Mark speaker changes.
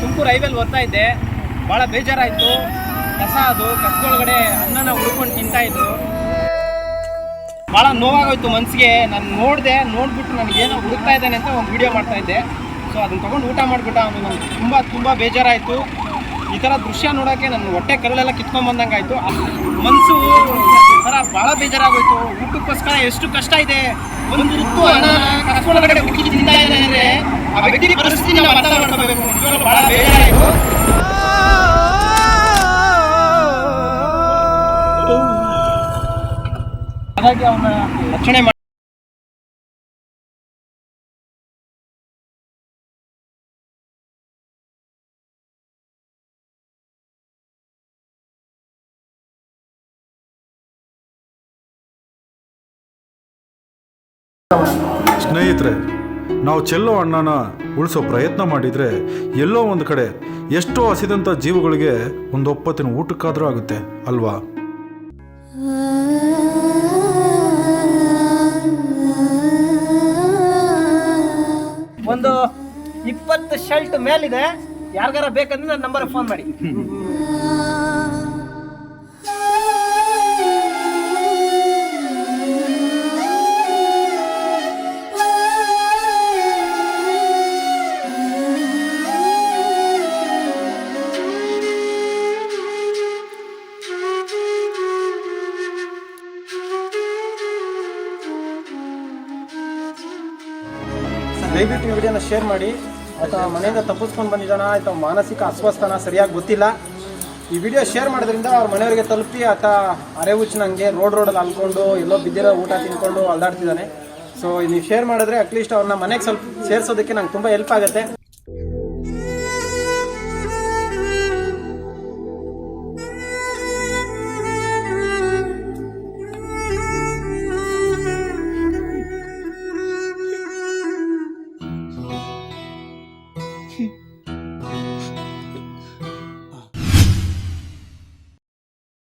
Speaker 1: ತುಮಕೂರು ಹೈವೇಲಿ ಬರ್ತಾ ಇದ್ದೆ. ಬಹಳ ಬೇಜಾರಾಯಿತು. ಕಸ ಅದು, ಕಸದೊಳಗಡೆ ಅನ್ನನ ಹುಡ್ಕೊಂಡು ತಿಂತಾ ಇದ್ರು. ಬಹಳ ನೋವಾಗೋಯ್ತು ಮನಸ್ಸಿಗೆ ನಾನು ನೋಡಿದೆ ನೋಡಿಬಿಟ್ಟು ನನಗೇನೋ ಹುಡುಕ್ತಾ ಇದ್ದಾನೆ ಅಂತ ಒಂದು ವಿಡಿಯೋ ಮಾಡ್ತಾ ಇದ್ದೆ. ಸೊ ಅದನ್ನ ತಗೊಂಡು ಊಟ ಮಾಡಿಬಿಟ್ಟ ಅವನು ತುಂಬಾ ತುಂಬ ತುಂಬ ಬೇಜಾರಾಯಿತು. ಈ ಥರ ದೃಶ್ಯ ನೋಡೋಕ್ಕೆ ನನ್ನ ಹೊಟ್ಟೆ ಕರಳೆಲ್ಲ ಕಿತ್ಕೊಂಡ್ ಬಂದಂಗೆ ಆಯಿತು ಮನಸ್ಸು ಥರ ಭಾಳ ಬೇಜಾರಾಗೋಯ್ತು. ಊಟಕ್ಕೋಸ್ಕರ ಎಷ್ಟು ಕಷ್ಟ ಇದೆ. ಒಂದು ಋತು ಕಸದೊಳಗಡೆ ಹುಡುಕಿ ತಿಂತಾ ಅಂದರೆ ಆ ವ್ಯಕ್ತಿ ಪರಿಸ್ಥಿತಿ ನಾವು ಅರ್ಥ ಮಾಡ್ಕೋಬೇಕು. ಭಾಳ ಬೇಜಾರಾಯಿತು. ಹಾಗಾಗಿ ಅವನ ರಕ್ಷಣೆ
Speaker 2: ಸ್ನೇಹಿತರೆ, ನಾವು ಚೆಲ್ಲೋ ಅಣ್ಣನ ಉಳಿಸೋ ಪ್ರಯತ್ನ ಮಾಡಿದರೆ ಎಲ್ಲೋ ಒಂದು ಕಡೆ ಎಷ್ಟೋ ಹಸಿದಂಥ ಜೀವಗಳಿಗೆ ಒಂದು ಒಪ್ಪತ್ತಿನ ಊಟಕ್ಕಾದರೂ ಆಗುತ್ತೆ, ಅಲ್ವಾ?
Speaker 1: ಒಂದು ಇಪ್ಪತ್ತು ಶರ್ಟ್ ಮೇಲಿದೆ. ಯಾರಿಗಾರ ಬೇಕಂದ್ರೆ ನನ್ನ ನಂಬರ್ ಫೋನ್ ಮಾಡಿ. ದಯವಿಟ್ಟು ಈ ವಿಡಿಯೋನ ಶೇರ್ ಮಾಡಿ. ಆತ ಮನೆಯಿಂದ ತಪ್ಪಿಸ್ಕೊಂಡು ಬಂದಿದ್ದಾನ, ಆಯ್ತ, ಮಾನಸಿಕ ಅಸ್ವಸ್ಥನ ಸರಿಯಾಗಿ ಗೊತ್ತಿಲ್ಲ. ಈ ವಿಡಿಯೋ ಶೇರ್ ಮಾಡೋದ್ರಿಂದ ಅವ್ರ ಮನೆಯವರಿಗೆ ತಲುಪಿ ಆತ ಅರೆ ಹುಚ್ಚಿನಂಗೆ ರೋಡ್ ರೋಡಲ್ಲಿ ಅಲ್ಕೊಂಡು, ಎಲ್ಲೋ ಬಿದ್ದಿರೋ ಊಟ ತಿನ್ಕೊಂಡು ಅಲ್ದಾಡ್ತಿದ್ದಾನೆ. ಸೊ ನೀವು ಶೇರ್ ಮಾಡಿದ್ರೆ ಅಟ್ಲೀಸ್ಟ್ ಅವ್ರನ್ನ ಮನೆಗೆ ಸ್ವಲ್ಪ ಸೇರಿಸೋದಕ್ಕೆ ನಂಗೆ ತುಂಬ ಹೆಲ್ಪ್ ಆಗುತ್ತೆ.